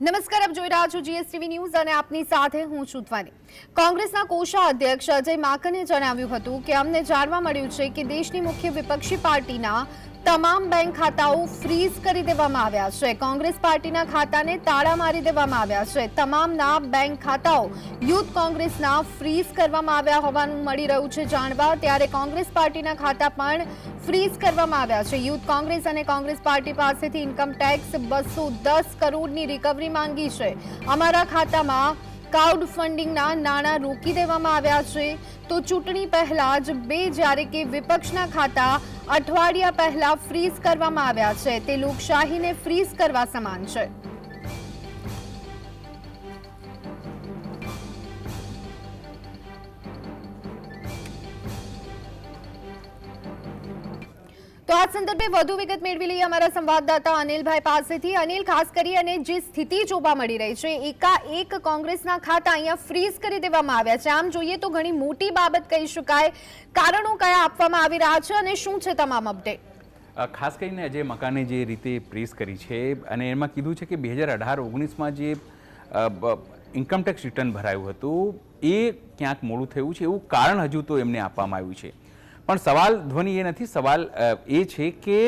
નમસ્કાર, આપ જોઈ રહ્યા છો જીએસટીવી ન્યૂઝ અને આપની સાથે હું છું કોંગ્રેસના કોષા અધ્યક્ષ અજય માકને જણાવ્યું હતું કે અમને જાણવા મળ્યું છે કે દેશની મુખ્ય વિપક્ષી પાર્ટીના તમામ બેંક ખાતાઓ ફ્રીઝ કરી દેવામાં આવ્યા છે. કોંગ્રેસ પાર્ટીના ખાતાને તાળા મારી દેવામાં આવ્યા છે. તમામના બેંક ખાતાઓ યુથ કોંગ્રેસના ફ્રીઝ કરવામાં આવ્યા હોવાનું મળી રહ્યું છે જાણવા. ત્યારે કોંગ્રેસ પાર્ટીના ખાતા પણ ફ્રીઝ કરવામાં આવ્યા છે. યુથ કોંગ્રેસ અને કોંગ્રેસ પાર્ટી પાસેથી ઇન્કમ ટેક્સ બસો દસ કરોડની રિકવરી માંગી છે. અમારા ખાતામાં ક્રાઉડ ફંડિંગના નાણાં રોકી દેવામાં આવ્યા છે. તો ચૂંટણી પહેલા જ બે જ્યારે કે વિપક્ષના ખાતા અઠવાડિયા પહેલા ફ્રીઝ કરવામાં આવ્યા છે. તે લોકશાહીને ફ્રીઝ કરવા સમાન છે. તો આ સંદર્ભે વધુ વિગત મેળવી લઈએ અમારા સંવાદદાતા અનિલભાઈ પાસેથી. અનિલ, ખાસ કરી અને જે સ્થિતિ જોવા મળી રહી છે, એકાએક કોંગ્રેસના ખાતા અહીંયા ફ્રીઝ કરી દેવામાં આવ્યા છે. આમ જોઈએ તો ઘણી મોટી બાબત કહી શકાય. કારણો કયા આપવામાં આવી રહ્યા છે અને શું છે તમામ અપડેટ ખાસ કરીને અજય મકાને જે રીતે પ્રેસ કરી છે અને એમાં કીધું છે કે બે હજાર અઢાર ઓગણીસમાં જે ઇન્કમટેક્સ રિટર્ન ભરાયું હતું, એ ક્યાંક મોડું થયું છે, એવું કારણ હજુ તો એમને આપવામાં આવ્યું છે. પણ સવાલ ધ્વનિ એ નથી સવાલ એ છે કે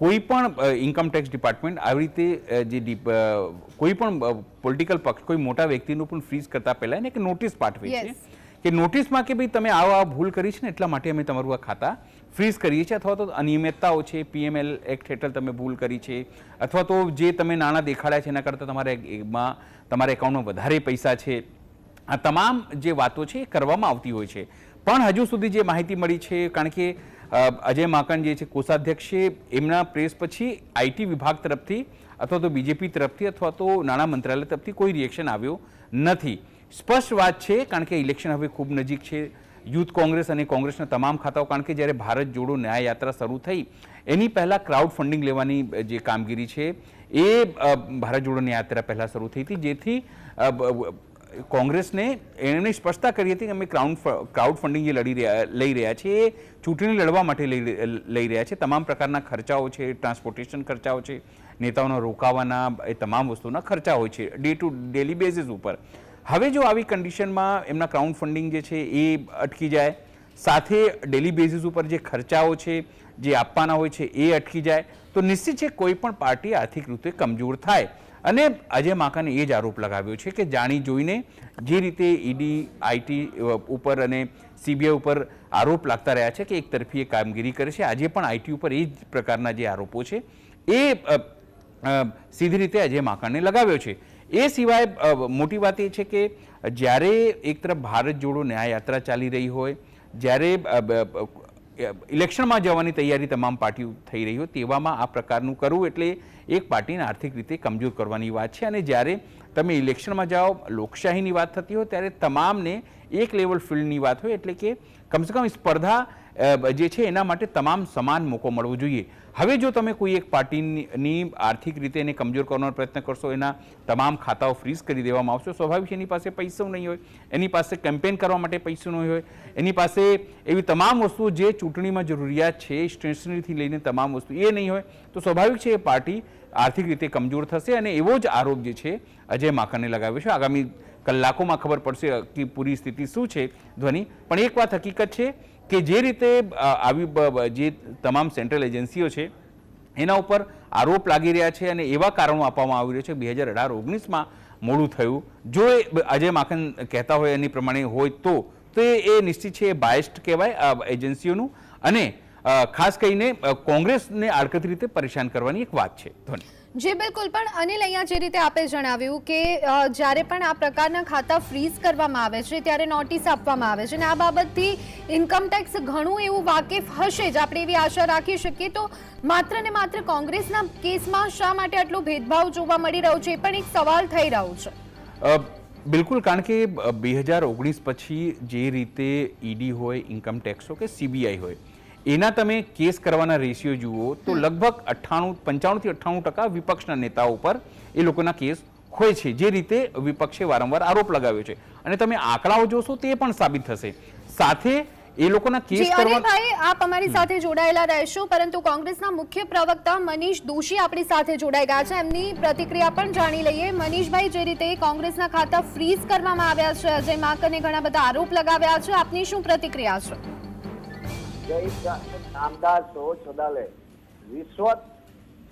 કોઈ પણ ઇન્કમટેક્સ ડિપાર્ટમેન્ટ આવી રીતે જે કોઈ પણ પોલિટિકલ પક્ષ કોઈ મોટા વ્યક્તિનું પણ ફ્રીઝ કરતા પહેલાં એને એક નોટિસ પાઠવે છે. કે નોટિસમાં કે ભાઈ તમે આવા આ ભૂલ કરી છે ને એટલા માટે અમે તમારું આ ખાતા ફ્રીઝ કરીએ છીએ અથવા તો અનિયમિતતાઓ છે પીએમએલ એક્ટ હેઠળ તમે ભૂલ કરી છે અથવા તો જે તમે નાણાં દેખાડ્યા છે એના કરતાં તમારે એમાં તમારા એકાઉન્ટમાં વધારે પૈસા છે. આ તમામ જે વાતો છે એ કરવામાં આવતી હોય છે. પણ હજુ સુધી જે માહિતી મળી છે, કારણ કે અજય માકન જે છે, કોષાધ્યક્ષ છે એમના પ્રેસ પછી આઈટી વિભાગ તરફથી અથવા તો બીજેપી તરફથી અથવા તો નાણાં મંત્રાલય તરફથી કોઈ રિએક્શન આવ્યો નથી. સ્પષ્ટ વાત છે, કારણ કે ઇલેક્શન હવે ખૂબ નજીક છે, યુથ કોંગ્રેસ અને કોંગ્રેસના તમામ ખાતાઓ, કારણ કે જ્યારે ભારત જોડો ન્યાય યાત્રા શરૂ થઈ, એની પહેલાં ક્રાઉડ ફંડિંગ લેવાની જે કામગીરી છે, એ ભારત જોડો ન્યાય યાત્રા પહેલાં શરૂ થઈ હતી, જેથી કોંગ્રેસને એમણે સ્પષ્ટતા કરી હતી કે અમે ક્રાઉડ ક્રાઉડ ફંડિંગ જે લડી રહ્યા, લઈ રહ્યા છે એ ચૂંટણી લડવા માટે લઈ લઈ રહ્યા છે. તમામ પ્રકારના ખર્ચાઓ છે, ટ્રાન્સપોર્ટેશન ખર્ચાઓ છે, નેતાઓના રોકાવાના, એ તમામ વસ્તુના ખર્ચા હોય છે, ડે ટુ ડેલી બેઝિસ ઉપર. હવે જો આવી કન્ડિશનમાં એમના ક્રાઉડ ફંડિંગ જે છે એ અટકી જાય, સાથે ડેલી બેઝિસ ઉપર જે ખર્ચાઓ છે, જે આપવાના હોય છે એ અટકી જાય, તો નિશ્ચિત છે કોઈ પણ પાર્ટી આર્થિક રીતે કમજોર થાય. અને અજય માકાને એ જ આરોપ લગાવ્યો છે કે જાણી જોઈને જે રીતે ઈડી, આઈટી ઉપર અને સીબીઆઈ ઉપર આરોપ લાગતા રહ્યા છે કે એક તરફી એ કામગીરી કરે છે. આજે પણ આઈટી ઉપર એ જ પ્રકારના જે આરોપો છે, એ સીધી રીતે અજય માકાને લગાવ્યો છે. એ સિવાય મોટી વાત એ છે કે જ્યારે એક તરફ ભારત જોડો ન્યાય યાત્રા ચાલી રહી હોય, જ્યારે ઇલેક્શનમાં જવાની તૈયારી તમામ પાર્ટીઓ થઈ રહી હોય તેવામાં આ પ્રકારનું કરવું એટલે એક પાર્ટીને આર્થિક રીતે કમજોર કરવાની વાત છે. અને જ્યારે તમે ઇલેક્શનમાં જાઓ, લોકશાહીની વાત થતી હોય ત્યારે તમામને એક લેવલ ફિલ્ડની વાત હોય એટલે કે કમસે કમ સ્પર્ધા જે છે એના માટે તમામ સમાન મોકો મળવો જોઈએ. હવે જો તમે કોઈ એક પાર્ટીની આર્થિક રીતે એને કમજોર કરવાનો પ્રયત્ન કરશો, એના તમામ ખાતાઓ ફ્રીઝ કરી દેવામાં આવશે, સ્વાભાવિક એની પાસે પૈસો નહીં હોય. એની પાસે કેમ્પેન કરવા માટે પૈસો નહીં હોય. એની પાસે એવી તમામ વસ્તુઓ જે ચૂંટણીમાં જરૂરિયાત છે સ્ટેશનરીથી લઈને તમામ વસ્તુ એ નહીં હોય, તો સ્વાભાવિક છે એ પાર્ટી આર્થિક રીતે કમજોર થશે અને એવો જ આરોપ જે છે અજય માકને લગાવ્યો છે. આગામી કલાકોમાં ખબર પડશે કે પૂરી સ્થિતિ શું છે ધ્વનિ. પણ એક વાત હકીકત છે કે જે રીતે આવી જે તમામ સેન્ટ્રલ એજન્સીઓ છે, એના ઉપર આરોપ લાગી રહ્યા છે અને એવા કારણો આપવામાં આવી રહ્યા છે. બે હજાર અઢાર ઓગણીસમાં મોડું થયું. જો એ અજય માખન કહેતા હોય એની પ્રમાણે હોય તો તો એ નિશ્ચિત છે, એ બાયસ્ટ કહેવાય એજન્સીઓનું. અને ખાસ કરીને કોંગ્રેસને આડકતરી રીતે પરેશાન કરવાની એક વાત છે. ધ્વનિ. જી બિલકુલ, પણ અનિલ અહીંયા જે રીતે આપે જણાવ્યું કે જ્યારે પણ આ પ્રકારના ખાતા ફ્રીઝ કરવામાં આવે છે, ત્યારે નોટિસ આપવામાં આવે છે અને આ બાબતથી ઇન્કમટેક્સ ઘણું એવું વાકેફ હશે જ. આપણે એવી આશા રાખી શકીએ તો માત્ર ને માત્ર કોંગ્રેસના કેસમાં શા માટે આટલો ભેદભાવ જોવા મળી રહ્યો છે એ પણ એક સવાલ થઈ રહ્યો છે. બિલકુલ, કારણ કે બે હજાર ઓગણીસ પછી જે રીતે ઈડી હોય ઇન્કમટેક્સ હોય કે સીબીઆઈ હોય એના તમે કેસ કરવાના રેશિયો જુઓ તો લગભગ અઠ્ઠાણું પંચાણુંથી અઠ્ઠાણું ટકા વિપક્ષના નેતાઓ પર એ લોકોના કેસ હોય છે જે રીતે વિપક્ષે વારંવાર આરોપ લગાવ્યો છે. અને તમે આંકડાઓ જોશો તે પણ સાબિત થશે. સાથે એ લોકોના કેસ કરવા અનિલભાઈ આપ અમારી સાથે જોડાયેલા રહેશો પરંતુ કોંગ્રેસના મુખ્ય પ્રવક્તા મનીષ દોશી આપણી સાથે જોડાઈ ગયા છે. એમની પ્રતિક્રિયા પણ જાણી લઈએ. મનીષભાઈ જે રીતે કોંગ્રેસના ખાતા ફ્રીઝ કરવામાં આવ્યા છે અજય માકને ઘણા બધા આરોપ લગાવ્યા છે. આપની શું પ્રતિક્રિયા છે? જય નામદાર સો છોડાલે. રિશ્વત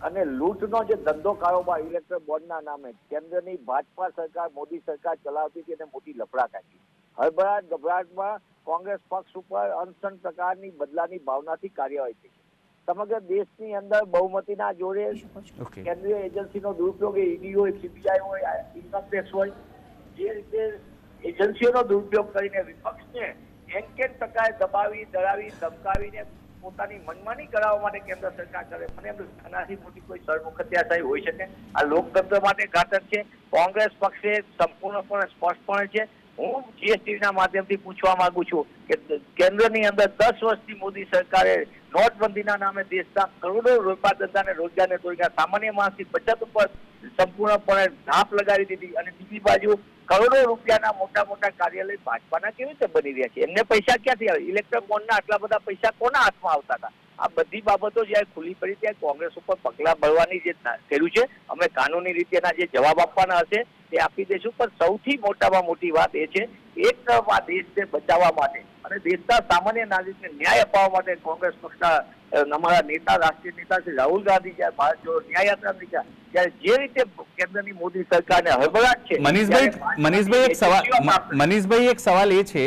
અને લૂંટનો જે ધંધો કારોબાર ઇલેક્ટ્રિક બોર્ડના નામે કેન્દ્રની ભાજપા સરકાર મોદી સરકાર ચલાવતી હતી અને મોટી લફડા કાઢી. હળભરાટ ગભરાટમાં કોંગ્રેસ પક્ષ ઉપર અનસન પ્રકારની બદલાની ભાવનાથી કાર્યવાહી થઈ. સમગ્ર દેશની અંદર બહુમતીના જોડે કેન્દ્રીય એજન્સીનો દુરુપયોગ ઈડી હોય સીબીઆઈ હોય ઇન્કમટેક્સ હોય જે રીતે એજન્સીઓનો દુરુપયોગ કરીને વિપક્ષને એંકેટ ટકાએ દબાવી દળાવી ધમકાવીને પોતાની મનમાની કરાવવા માટે કેન્દ્ર સરકાર કરે. મને એમ આનાથી મોટી કોઈ સરમુખત્યાશાહી હોઈ શકે. આ લોકતંત્ર માટે ઘાતક છે. કોંગ્રેસ પક્ષે સંપૂર્ણપણે સ્પષ્ટપણે છે. હું જીએસટી ના માધ્યમથી પૂછવા માંગુ છું કે કેન્દ્રની અંદર દસ વર્ષથી મોદી સરકારે નોટબંધીના નામે દેશના કરોડો રૂપિયા ધંધાને રોજગારને તોડ્યા. સામાન્ય માણસની બચત ઉપર સંપૂર્ણપણે ધાપ લગાડી દીધી. અને બીજી બાજુ કરોડો રૂપિયાના મોટા મોટા કાર્યાલય ભાજપાના કેવી રીતે બની રહ્યા છે? એમને પૈસા ક્યાંથી આવે? ઇલેક્ટ્રિક બોન્ડના આટલા બધા પૈસા કોના હાથમાં આવતા હતા? આ બધી બાબતો જ્યારે ખુલ્લી પડી ત્યારે કોંગ્રેસ ઉપર પગલા ભરવાની જે કર્યું છે અમે કાનૂની રીતેના જે જવાબ આપવાના હશે તે આપી દઈશું. પણ સૌથી મોટામાં મોટી વાત એ છે એક તરફ આ દેશને બચાવવા માટે અને દેશના સામાન્ય નાગરિકને ન્યાય અપાવવા માટે કોંગ્રેસ પક્ષના અમારા નેતા રાષ્ટ્રીય નેતા શ્રી રાહુલ ગાંધી જ્યારે ભારત જોડો ન્યાય યાત્રા નીકળ્યા ત્યારે જે રીતે કેન્દ્રની મોદી સરકારને હળબળાટ છે મનીષભાઈ મનીષભાઈ એક સવાલ મનીષભાઈ એક સવાલ એ છે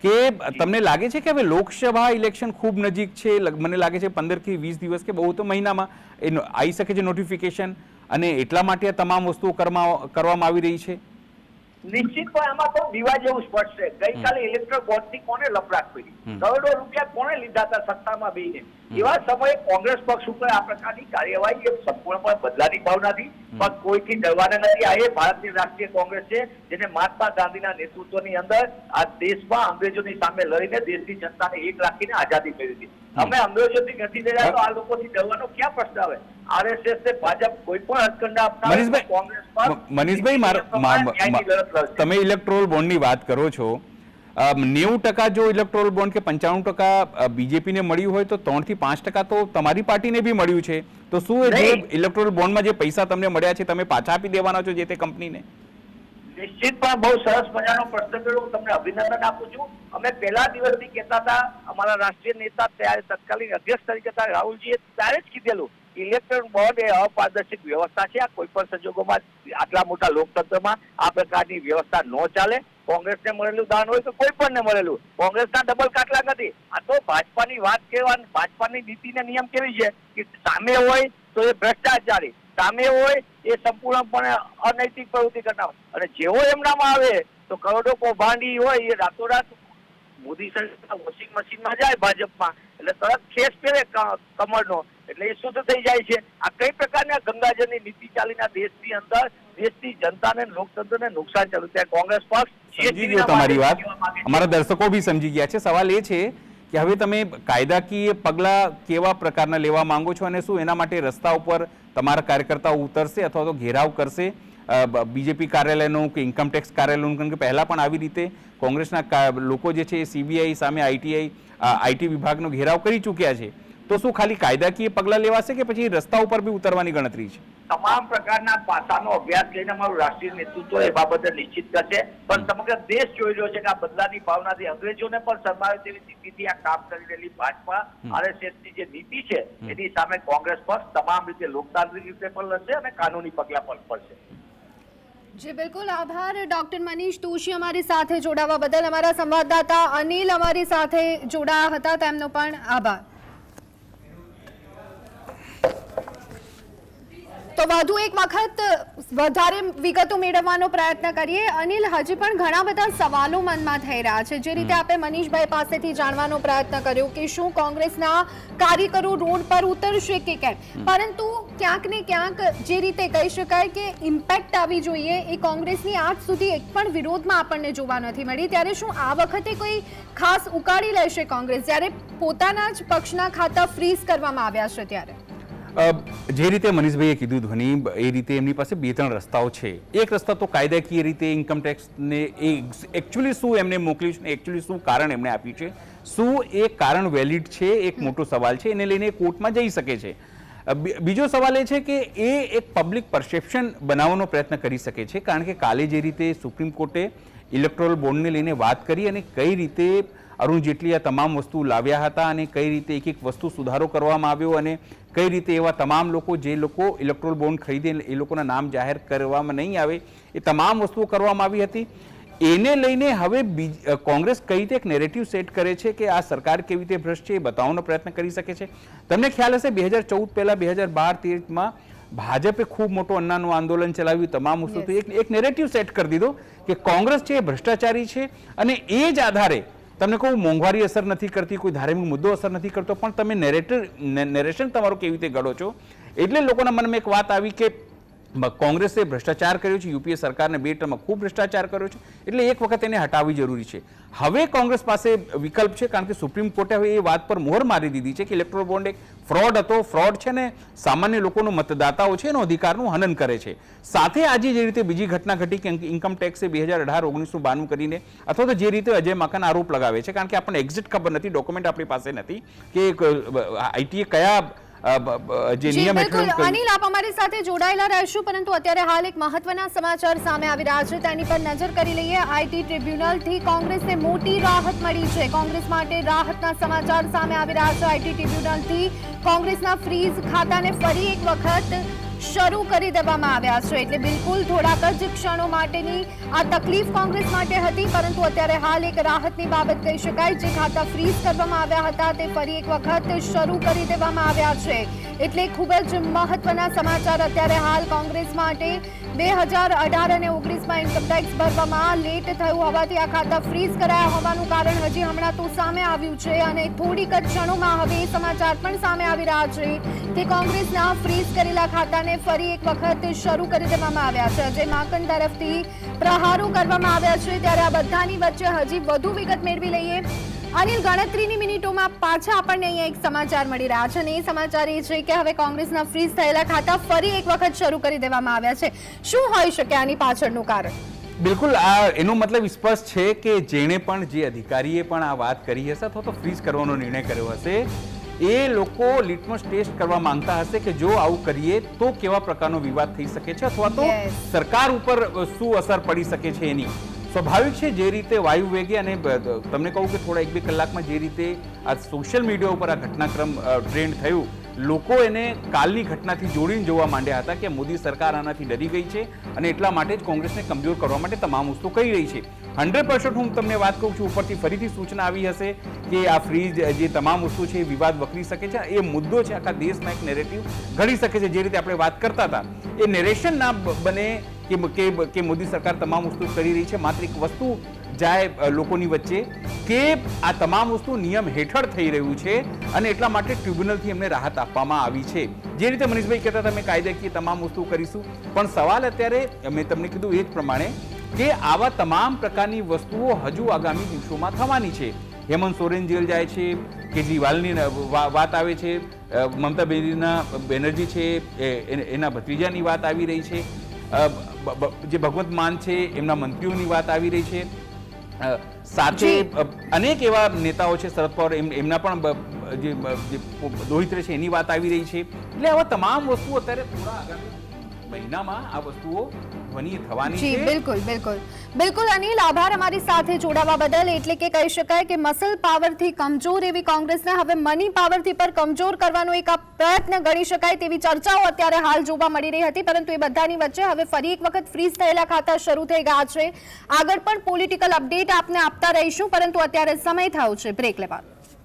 કે તમને લાગે છે કે હવે લોકસભા ઇલેક્શન ખૂબ નજીક છે? મને લાગે છે પંદરથી વીસ દિવસ કે બહુ તો મહિનામાં એ આવી શકે છે નોટિફિકેશન અને એટલા માટે આ તમામ વસ્તુઓ કરવા- કરવામાં આવી રહી છે? નિશ્ચિતપણે આમાં તો દીવા જેવું સ્પષ્ટ છે. ગઈકાલે ઇલેક્ટ્રિક બોર્ડની કોને લપડાટ કરી કરોડો રૂપિયા કોને લીધા હતા સત્તામાં બેને એવા સમયે કોંગ્રેસ પક્ષ ઉપર આ પ્રકારની કાર્યવાહી એક સંપૂર્ણપણે બદલાની ભાવનાથી પણ કોઈથી ડરવાના નથી. આ એ ભારતની રાષ્ટ્રીય કોંગ્રેસ છે જેને મહાત્મા ગાંધીના નેતૃત્વની અંદર આ દેશમાં અંગ્રેજોની સામે લડીને દેશની જનતાને એક રાખીને આઝાદી મેળવી હતી. અમે અંગ્રેજોથી નથી રહ્યા તો આ લોકોથી ડરવાનો ક્યાં પ્રશ્ન આવે? મનીષભાઈ. તમે ઇલેક્ટ્રોલ બોન્ડની વાત કરો છો. નેવું ટકા જો ઇલેક્ટ્રોલ બોન્ડ કે પંચાણું ટકા બીજેપીને મળ્યું હોય તો ત્રણથી પાંચ ટકા તો તમારી પાર્ટીને બી મળ્યું છે. તો શું એ ઇલેક્ટ્રોલ બોન્ડમાં જે પૈસા તમને મળ્યા છે તમે પાછા આપી દેવાના છો જે તે કંપનીને? નિશ્ચિત પણ બહુ સરસ મજાનો પ્રશ્ન કર્યો. હું તમને અભિનંદન આપું છું. અમે પહેલા દિવસથી કહેતા હતા અમારા રાષ્ટ્રીય નેતા ત્યારે તત્કાલીન અધ્યક્ષ તરીકે હતા રાહુલજીએ ત્યારે જ કીધેલું ઇલેક્ટ્રોન બોર્ડ એ અપારદર્શક વ્યવસ્થા છે. આ કોઈ પણ સંજોગોમાં આટલા મોટા લોકતંત્રમાં આ પ્રકારની વ્યવસ્થા ન ચાલે. કોંગ્રેસને મળેલું દાન હોય તો કોઈ પણ ને મળેલું. કોંગ્રેસના ડબલ કાટલા નથી. આ તો ભાજપાની વાત કહેવાની, ભાજપાની નીતિને નિયમ કેવી છે? કે સામે હોય તો એ ભ્રષ્ટાચારી, સામે હોય એ સંપૂર્ણપણે અનૈતિક પ્રવૃત્તિ કરનાર. અને જેવો એમનામાં આવે તો કરોડો કૌભાંડી હોય એ રાતોરાત મોદી સરકાર વોશિંગ મશીનમાં જાય ભાજપમાં. એટલે તરત ખેસ પહેરે કમરનો એટલે એ શુદ્ધ થઈ જાય છે. આ કઈ પ્રકારના ગંગાજળની નીતિ ચાલીના દેશની અંદર દેશની જનતાને લોકતંત્રને નુકસાન ચાલુ ત્યારે કોંગ્રેસ પક્ષ સમજી ગયો તમારી વાત. અમારા દર્શકો બી સમજી ગયા છે. સવાલ એ છે કે હવે તમે કાયદાકીય પગલાં કેવા પ્રકારના લેવા માંગો છો અને શું એના માટે રસ્તા ઉપર તમારા કાર્યકર્તાઓ ઉતરશે અથવા તો ઘેરાવ કરશે? બીજેપી કાર્યાલયનું કે ઇન્કમટેક્સ કાર્યાલયનું કારણ કે પહેલાં પણ આવી રીતે કોંગ્રેસના લોકો જે છે એ સીબીઆઈ સામે આઈટીઆઈ આઈટી વિભાગનો ઘેરાવ કરી ચૂક્યા છે. તો શું ખાલી કાયદાકીય પગલાં લેવાશે કે પછી રસ્તા ઉપર બી ઉતરવાની ગણતરી છે? તમામ પ્રકારના પાસાનો અભ્યાસ લઈને અમારું રાષ્ટ્રીય નેતૃત્વ એ બાબતે નિશ્ચિત કરશે પણ સમગ્ર દેશ જોઈ રહ્યો છે કે આ બદલાની ભાવનાથી અંગ્રેજોને પણ શરમાવે તેવી સ્થિતિથી આ કામ કરી રહેલી ભાજપા આરએસએસની જે નીતિ છે એની સામે કોંગ્રેસ પણ તમામ રીતે લોકતાંત્રિક રીતે પણ લડશે અને કાનૂની પગલા પણ પડશે જી બિલકુલ. આભાર ડોક્ટર મનીષ તુષી અમારી સાથે જોડાવા બદલ. અમારા સંવાદદાતા અનિલ અમારી સાથે જોડાયા હતા. તેમનો પણ આભાર. તો વધુ એક વખત વધારે વિગતો મેળવવાનો પ્રયત્ન કરીએ. અનિલ હજી પણ ઘણા બધા સવાલો મનમાં થઈ રહ્યા છે. જે રીતે આપણે મનીષભાઈ પાસેથી જાણવાનો પ્રયત્ન કર્યો કે શું કોંગ્રેસના કાર્યકરો રોડ પર ઉતરશે કે કેમ? પરંતુ ક્યાંક ને ક્યાંક જે રીતે કહી શકાય કે ઇમ્પેક્ટ આવી જોઈએ એ કોંગ્રેસની આજ સુધી એક પણ વિરોધમાં આપણને જોવા નથી મળી. ત્યારે શું આ વખતે કોઈ ખાસ ઉકાળી લેશે કોંગ્રેસ? જ્યારે પોતાના જ પક્ષના ખાતા ફ્રીઝ કરવામાં આવ્યા છે ત્યારે. જે રીતે મનીષભાઈએ કીધું ધ્વનિ, એ રીતે એમની પાસે બે ત્રણ રસ્તાઓ છે. એક રસ્તા તો કાયદાકીય રીતે ઇન્કમટેક્સને એ એકચ્યુઅલી શું એમને મોકલ્યું છે ને એકચ્યુઅલી શું કારણ એમણે આપ્યું છે? શું એ કારણ વેલિડ છે? એક મોટો સવાલ છે. એને લઈને કોર્ટમાં જઈ શકે છે. બીજો સવાલ એ છે કે એ એક પબ્લિક પરસેપ્શન બનાવવાનો પ્રયત્ન કરી શકે છે. કારણ કે કાલે જે રીતે સુપ્રીમ કોર્ટે ઇલેક્ટ્રોલ બોન્ડને લઈને વાત કરી અને કઈ રીતે અરુણ જેટલી આ તમામ વસ્તુ લાવ્યા હતા અને કઈ રીતે એક એક વસ્તુ સુધારો કરવામાં આવ્યો અને કઈ રીતે એવા તમામ લોકો જે લોકો ઇલેક્ટ્રોલ બોન્ડ ખરીદે એ લોકોના નામ જાહેર કરવામાં નહીં આવે એ તમામ વસ્તુઓ કરવામાં આવી હતી. એને લઈને હવે બીજ- કોંગ્રેસ કઈ રીતે એક નેરેટિવ સેટ કરે છે કે આ સરકાર કેવી રીતે ભ્રષ્ટ છે એ બતાવવાનો પ્રયત્ન કરી શકે છે? તમને ખ્યાલ હશે બે હજાર ચૌદ પહેલાં બે હજાર બાર તેરમાં ભાજપે ખૂબ મોટું અન્નાનું આંદોલન ચલાવ્યું તમામ વસ્તુ એક એક નેરેટિવ સેટ કરી દીધો કે કોંગ્રેસ છે એ ભ્રષ્ટાચારી છે અને એ જ આધારે તમને કહું મોંઘવારી અસર નથી કરતી, કોઈ ધાર્મિક મુદ્દો અસર નથી કરતો, પણ તમે નેરેટર નેરેશન તમારું કેવી રીતે ઘડો છો? એટલે લોકોના મનમાં એક વાત આવી કે કોંગ્રેસે ભ્રષ્ટાચાર કર્યો છે, યુપીએ સરકારને બે ટર્મમાં ખૂબ ભ્રષ્ટાચાર કર્યો છે, એટલે એક વખત એને હટાવવી જરૂરી છે. હવે કોંગ્રેસ પાસે વિકલ્પ છે, કારણ કે સુપ્રીમ કોર્ટે હવે એ વાત પર મોહર મારી દીધી છે કે ઇલેક્ટ્રોલ બોન્ડ એક ફ્રોડ હતો, ફ્રોડ છે ને સામાન્ય લોકોનો મતદાતાઓ છે એનો અધિકારનું હનન કરે છે. સાથે આજે જે રીતે બીજી ઘટના ઘટી કે ઇન્કમ ટેક્સે બે હજાર અઢાર, ઓગણીસનું બાણું કરીને અથવા તો જે રીતે અજય માકન આરોપ લગાવે છે, કારણ કે આપણને એક્ઝિટ ખબર નથી, ડોક્યુમેન્ટ આપણી પાસે નથી કે આઈટીએ કયા જે નિયમ હેઠળ અનિલ આપ અમારી સાથે જોડાયેલા રહેશું પરંતુ અત્યારે હાલ એક મહત્વના સમાચાર સામે આવી રહ્યા છે. તેની પર નજર કરી લઈએ. આઈટી ટ્રિબ્યુનલથી કોંગ્રેસને મોટી રાહત મળી છે. કોંગ્રેસ માટે રાહતના સમાચાર સામે આવી રહ્યા છે. આઈટી ટ્રિબ્યુનલથી કોંગ્રેસના ફ્રીઝ ખાતાને ફરી એક વખત શરૂ કરી દેવામાં આવ્યા છે. એટલે બિલકુલ થોડાક જ ક્ષણો માટેની આ તકલીફ કોંગ્રેસ માટે હતી, પરંતુ અત્યારે હાલ એક રાહતની બાબત કહી શકાય. જે ખાતા ફ્રીઝ કરવામાં આવ્યા હતા, તે ફરી એક વખત શરૂ કરી દેવામાં આવ્યા છે. એટલે ખૂબ જ મહત્વના સમાચાર અત્યારે હાલ કોંગ્રેસ માટે બે હજાર અઢાર અને ઓગણીસમાં ઇન્કમટેક્સ ભરવામાં લેટ થયું. હોવાથી આ ખાતા ફ્રીઝ કરાયા હોવાનું કારણ હજી હમણાં તો સામે આવ્યું છે અને થોડીક જ ક્ષણોમાં હવે સમાચાર પણ સામે આવી રહ્યા છે કે કોંગ્રેસના ફ્રીઝ કરેલા ખાતાને ફરી એક વખત શરૂ કરી દેવામાં આવ્યા છે. અજય માકન તરફથી પ્રહારો કરવામાં આવ્યા છે. ત્યારે આ બધાની વચ્ચે હજી વધુ વિગત મેળવી લઈએ. અનિલ ગણતરીની મિનિટોમાં પાછા આપણને અહીંયા એક સમાચાર મળી રહ્યા છે અને એ સમાચાર એ છે કે હવે કોંગ્રેસના ફ્રીઝ થયેલા ખાતા ફરી એક વખત શરૂ કરી દેવામાં આવ્યા છે. શું હોઈ શકે આની પાછળનું કારણ? બિલકુલ આ એનો મતલબ સ્પષ્ટ છે કે જેણે પણ જે અધિકારીએ પણ આ વાત કરી હશે અથવા તો ફ્રીઝ કરવાનો નિર્ણય કર્યો હશે એ લોકો લિટમસ ટેસ્ટ કરવા માંગતા હશે કે જો આવું કરીએ તો કેવા પ્રકારનો વિવાદ થઈ શકે છે અથવા તો સરકાર ઉપર શું અસર પડી શકે છે એની? સ્વાભાવિક છે જે રીતે વાયુ વેગે અને તમને કહું કે થોડા એક બે કલાકમાં જે રીતે આ સોશિયલ મીડિયા ઉપર આ ઘટનાક્રમ ટ્રેન્ડ થયું, લોકો એને કાલની ઘટનાથી જોડીને જોવા માંડ્યા હતા કે મોદી સરકાર આનાથી ડરી ગઈ છે અને એટલા માટે જ કોંગ્રેસને કમજોર કરવા માટે તમામ વસ્તુ કહી રહી છે. હંડ્રેડ પર્સન્ટ હું તમને વાત કહું છું, ઉપરથી ફરીથી સૂચના આવી હશે કે આ ફ્રીજ જે તમામ વસ્તુ છે એ વિવાદ વકરી શકે છે, એ મુદ્દો છે આખા દેશમાં એક નેરેટિવ ઘડી શકે છે, જે રીતે આપણે વાત કરતા હતા. એ નેરેશન ના બને કે કે કે મોદી સરકાર તમામ વસ્તુ કરી રહી છે. માત્ર એક વસ્તુ જાય લોકોની વચ્ચે કે આ તમામ વસ્તુ નિયમ હેઠળ થઈ રહ્યું છે અને એટલા માટે ટ્રિબ્યુનલથી એમને રાહત આપવામાં આવી છે. જે રીતે મનીષભાઈ કહેતા તમે કાયદાકીય તમામ વસ્તુ કરીશું. પણ સવાલ અત્યારે મેં તમને કીધું એ જ પ્રમાણે કે આવા તમામ પ્રકારની વસ્તુઓ હજુ આગામી દિવસોમાં થવાની છે. હેમંત સોરેન જેલ જાય છે, કેજરીવાલની વાત આવે છે મમતા બેનર્જીના બેનર્જી છે એના ભત્રીજાની વાત આવી રહી છે. જે ભગવત માન છે એમના મંત્રીઓની વાત આવી રહી છે. સાથે અનેક એવા નેતાઓ છે શરદ પવાર એમ- એમના પણ જે દોહિત્ર છે એની વાત આવી રહી છે. એટલે આવા તમામ વસ્તુઓ અત્યારે થોડા આગામી મહિનામાં આ વસ્તુઓ ધ્વનિ થવાની જી છે. બિલકુલ બિલકુલ. બિલકુલ અનિલ આભાર અમારી સાથે જોડાવા બદલ. એટલે કે કહી શકાય કે મસલ પાવરથી કમજોર એવી કોંગ્રેસને હવે મની પાવરથી પર કમજોર કરવાનો એક આ પ્રયત્ન ગણી શકાય તેવી ચર્ચાઓ અત્યારે હાલ જોવા મળી રહી હતી. પરંતુ એ બધાની વચ્ચે હવે ફરી એક વખત ફ્રીઝ થયેલા ખાતા શરૂ થઈ ગયા છે. આગળ પણ પોલિટિકલ અપડેટ આપને આપતા રહીશું. પરંતુ અત્યારે સમય થયો છે. બ્રેક લેવાનો.